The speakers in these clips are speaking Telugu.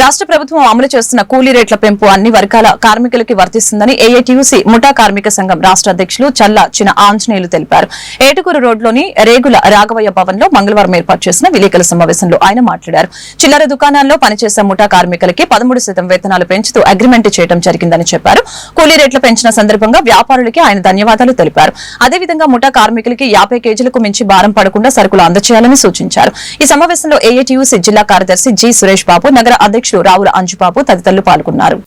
రాష్ట్ర ప్రభుత్వం అమలు చేస్తున్న కూలీ రేట్ల పెంపు అన్ని వర్గాల కార్మికులకి వర్తిస్తుందని ఏఐటీయూసీ ముఠా కార్మిక సంఘం రాష్ట్ర అధ్యక్షులు చల్ల చిన ఆంజనేయులు తెలిపారు. ఏటుకూరు రోడ్లోని రేగుల రాఘవయ్య భవన్లో మంగళవారం ఏర్పాటు చేసిన విలేకరుల సమావేశంలో ఆయన మాట్లాడారు. చిల్లర దుకాణాల్లో పనిచేసే ముఠా కార్మికులకి పదమూడు శాతం వేతనాలు పెంచుతూ అగ్రిమెంట్ చేయడం జరిగిందని చెప్పారు. కూలీ రేట్లు పెంచిన సందర్భంగా వ్యాపారులకి ఆయన ధన్యవాదాలు తెలిపారు. అదేవిధంగా ముఠా కార్మికులకి యాభై కేజీలకు మించి భారం పడకుండా సరుకులు అందజేయాలని సూచించారు. ఈ సమావేశంలో ఏఐటీయూసీ జిల్లా కార్యదర్శి జి సురేష్ బాబు నగర అధ్యక్షులు రావుల అంజుబాబు తదితరులు పాల్గొన్నారు.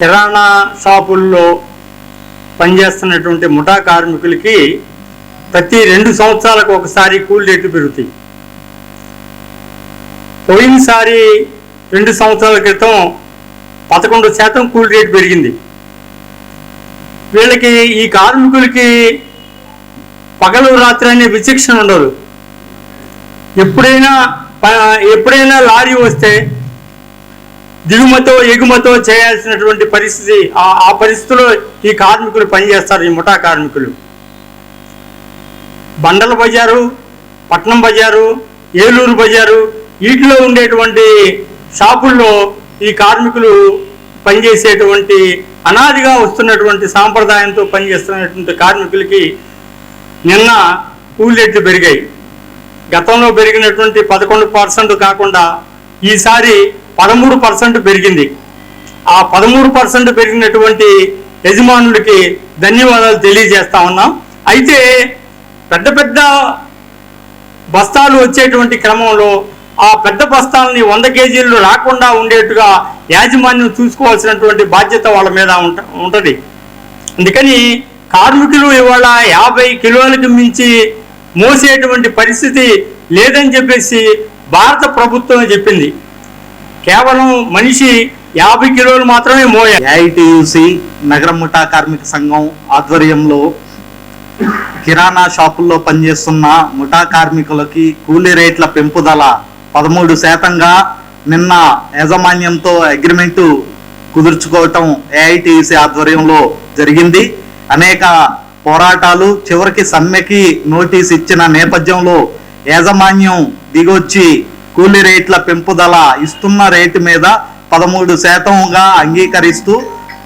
కిరాణా షాపుల్లో పనిచేస్తున్నటువంటి ముఠా కార్మికులకి ప్రతి రెండు సంవత్సరాలకు ఒకసారి కూల్ రేట్లు పెరుగుతాయి. పోయినసారి రెండు సంవత్సరాల క్రితం పదకొండు శాతం కూలి రేటు పెరిగింది. వీళ్ళకి ఈ కార్మికులకి పగలు రాత్రి అనే విచక్షణ ఉండదు. ఎప్పుడైనా ప- ఎప్పుడైనా లారీ వస్తే దిగుమతో ఎగుమతో చేయాల్సినటువంటి పరిస్థితి ఆ- ఆ పరిస్థితిలో ఈ కార్మికులు పనిచేస్తారు ఈ ముఠా కార్మికులు. బండల బజారు పట్నం బజారు ఏలూరు బజారు వీటిలో ఉండేటువంటి షాపుల్లో ఈ కార్మికులు పనిచేసేటువంటి అనాదిగా వస్తున్నటువంటి సాంప్రదాయంతో పనిచేస్తున్నటువంటి కార్మికులకి నిన్న కూలి రేట్లు పెరిగాయి. గతంలో పెరిగినటువంటి పదకొండు పర్సెంట్ కాకుండా ఈసారి పదమూడు పర్సెంట్ పెరిగింది. ఆ పదమూడు పర్సెంట్ పెరిగినటువంటి యజమానులకి ధన్యవాదాలు తెలియజేస్తా ఉన్నాం. అయితే పెద్ద పెద్ద బస్తాలు వచ్చేటువంటి క్రమంలో ఆ పెద్ద బస్తాలని వంద కేజీలు రాకుండా ఉండేట్టుగా యాజమాన్యం చూసుకోవాల్సినటువంటి బాధ్యత వాళ్ళ మీద ఉంట ఉంటుంది. అందుకని కార్మికులు ఇవాళ యాభై కిలోలకు మించి మోసేటువంటి పరిస్థితి లేదని చెప్పేసి భారత ప్రభుత్వం చెప్పింది. కేవలం మనిషి యాభై కిలోలు మాత్రమే మోయాలి ఏఐటియుసి నగర ముఠా కార్మిక సంఘం ఆధ్వర్యంలో కిరాణా షాపుల్లో పనిచేస్తున్న ముఠా కార్మికులకి కూలీ రేట్ల పెంపుదల పదమూడు శాతంగా నిన్న యాజమాన్యంతో అగ్రిమెంటు కుదుర్చుకోవటం ఏఐటిసి ఆధ్వర్యంలో జరిగింది. అనేక పోరాటాలు చివరికి సమ్మెకి నోటీస్ ఇచ్చిన నేపథ్యంలో యాజమాన్యం దిగొచ్చి కూలీ రేట్ల పెంపుదల ఇస్తున్న రేటు మీద పదమూడు శాతంగా అంగీకరిస్తూ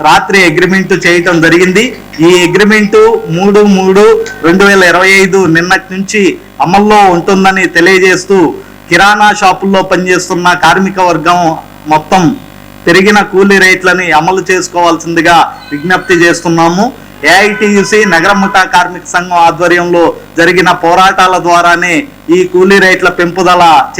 రాత్రి అగ్రిమెంట్ చేయటం జరిగింది. ఈ అగ్రిమెంట్ మూడు మూడు రెండు వేల ఇరవై ఐదు నిన్నటి నుంచి అమల్లో ఉంటుందని తెలియజేస్తూ కిరాణా షాపుల్లో పనిచేస్తున్న కార్మిక వర్గం మొత్తం పెరిగిన కూలీ రేట్లని అమలు చేసుకోవాల్సిందిగా విజ్ఞప్తి చేస్తున్నాము. ఏఐటియుసి నగర ముఠా కార్మిక సంఘం ఆధ్వర్యంలో జరిగిన పోరాటాల ద్వారానే ఈ కూలీ రేట్ల పెంపుదల